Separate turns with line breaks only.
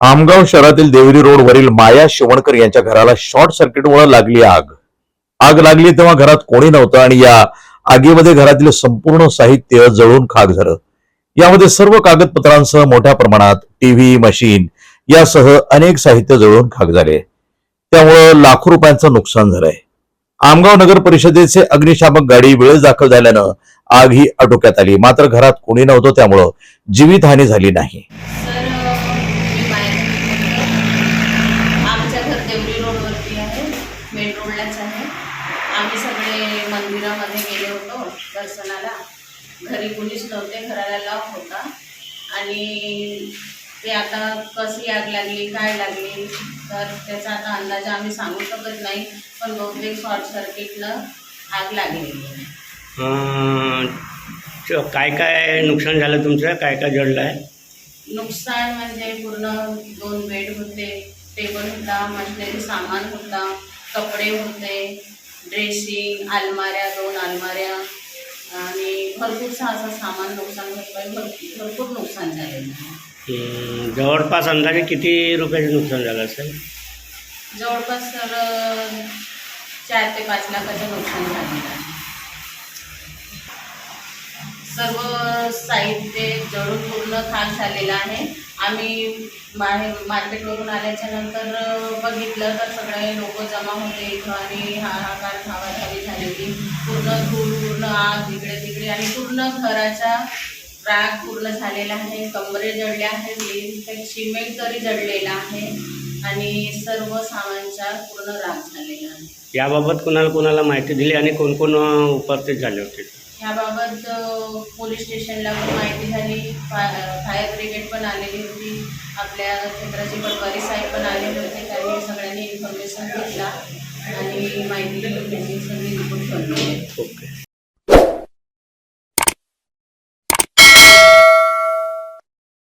आमगाव शहरातील देवरी रोड वरील माया शिवणकर यांच्या घराला शॉर्ट सर्किटमुळे लागली आग. आग लागली तेव्हा घरात कोणी नव्हतं आणि या आगीमध्ये घरातील संपूर्ण साहित्य जळून खाक झालं. यामध्ये सर्व कागदपत्रांसह मोठ्या प्रमाणात टीव्ही मशीन यासह अनेक साहित्य जळून खाक झाले. त्यामुळं लाखो रुपयांचं नुकसान झालंय. आमगाव नगर परिषदेचे अग्निशामक गाडी वेळेस दाखल झाल्यानं आग ही आटोक्यात आली. मात्र घरात कोणी नव्हतं त्यामुळं जीवितहानी झाली नाही
सर मी माया आमचं घर देवरी रोडवरती आहे मेन रोडलाच आहे. आम्ही सगळे मंदिरामध्ये गेले होतो दर्शनाला. घरी कुणीच नव्हते घराला लॉक होता. आणि ते आता कशी आग लागली काय लागली तर त्याचा आता अंदाज आम्ही सांगू शकत नाही पण बहुतेक शॉर्ट सर्किटनं आग लागलेली आहे.
काय काय नुकसान झालं तुमचं? काय काय जडलं आहे?
नुकसान म्हणजे पूर्ण दोन बेड होते टेबल होता मशनरी सामान होता कपडे होते ड्रेसिंग अलमाऱ्या दोन अलमाऱ्या आणि भरपूरसा असं सामान नुकसान भरपाई भरपूर भरपूर नुकसान झालेलं आहे.
जवळपास अंदाजे किती रुपयाचं नुकसान झालं असेल?
जवळपास सर चार ते पाच लाखाचं नुकसान झालेलं आहे. सर्व साहित्य जळून पूर्ण खाक झालेलं आहे. आम्ही माहे मार्केटवरून आल्याच्यानंतर बघितलं तर सगळे लोक जमा होते इथं आणि हाहाकार धावाधावी झालेली पूर्ण धूळ पूर्ण आग इकडे तिकडे आणि पूर्ण घराचा राग पूर्ण झालेला आहे. कमरे जळले आहेत ते सिमेंट तरी जळलेला आहे आणि सर्व सामानचा पूर्ण राग झालेला आहे.
याबाबत कुणाला कुणाला माहिती दिली आणि कोण कोण उपस्थित झाले होते?
ह्याबाबत पोलीस स्टेशनला पण माहिती झाली. फा- फायर ब्रिगेड पण आलेली होती. आपल्या क्षेत्राचे पटवारी साहेब पण आले होते. त्यांनी सगळ्यांनी इन्फॉर्मेशन घेतला आणि माहिती सगळी रिपोर्ट बनवली